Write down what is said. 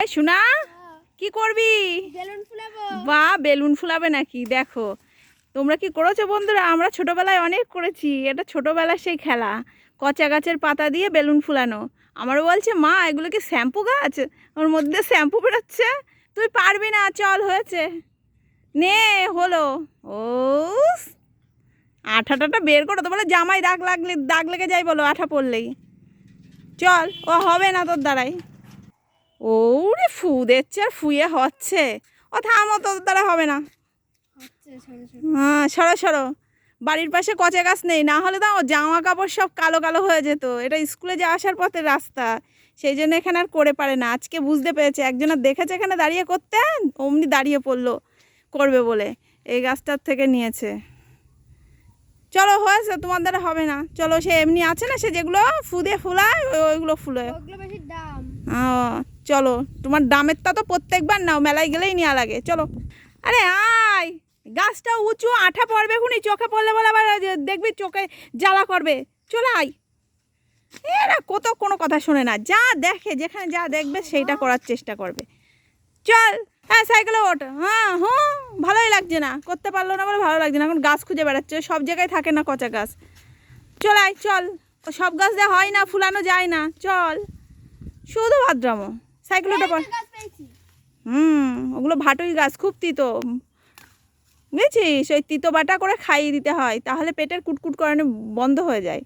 শোনা কি করবি? বেলুন ফুলাবো। বা বেলুন ফুলাবে নাকি? দেখো। তোমরা কি করেছ বন্ধুরা? আমরা ছোটবেলায় অনেক করেছি। এটা ছোটবেলার সেই খেলা। কচা গাছের পাতা দিয়ে বেলুন ফুলানো। আমার বলছে মা এগুলো কি শ্যাম্পু গাছ? ওর মধ্যে শ্যাম্পু বেরোচ্ছে? তুই পারবি না চল হয়েছে। নে হলো। ও আঠাটাটা বের করো তো। বলে জামাই দাগ লাগলে দাগ লেগে যায় বলো আঠা পড়লেই। চল ও হবে না তোর দ্বারাই ও রে ফু দিচ্ছে আর ফুয়ে হচ্ছে। ও থামো তোর দ্বারা হবে না। হ্যাঁ সরো সরো। বাড়ির পাশে কচা গাছ নেই না হলে তো জামা কাপড় সব কালো কালো হয়ে যেত। এটা স্কুলে যে আসার পথে রাস্তা সেই জন্য এখানে আর করে পারে না। আজকে বুঝতে পেরেছে একজনের দেখেছে এখানে দাঁড়িয়ে করতে অমনি দাঁড়িয়ে পড়ল করবে বলে। এই গাছটার থেকে নিয়েছে। চলো হয়েছে তোমার দ্বারা হবে না। চলো সে এমনি আছে না সে যেগুলো ফুদে ফুলায় ওইগুলো ফুলে। ওগুলো বেশি দাম। ও, চলো, তোমার দামেরটা তো প্রত্যেকবার নাও, মেলায় গেলেই নেওয়া লাগে, চলো। আরে আয়, গাছটা উঁচু, আঠা পড়বে খুনি, চোখে পড়লে বলে আবার দেখবি চোখে জ্বালা করবে। চলে আয়। এরা কত, কোনো কথা শোনে না, যা দেখে, যেখানে যা দেখবে, সেইটা করার চেষ্টা করবে। চল হ্যাঁ সাইকেলে ওঠ। হ্যাঁ হুম, ভালোই লাগছে না, করতে পারল না বলে ভালো লাগছে না, এখন গাছ খুঁজে বেড়াচ্ছে, সব জায়গায় থাকে না কচা গাছ। চল আয়, চল, সব গাছ দিয়ে হয় না, ফুলানো যায় না, চল। শুধু ভাদ্রামো। সাইকেল ওটা পর হুম ওগুলো ভাটুই গাছ খুব তিতো। বুঝেছিস? ওই তিতো বাটা করে খাইয়ে দিতে হয় তাহলে পেটের কুটকুট করানো বন্ধ হয়ে যায়।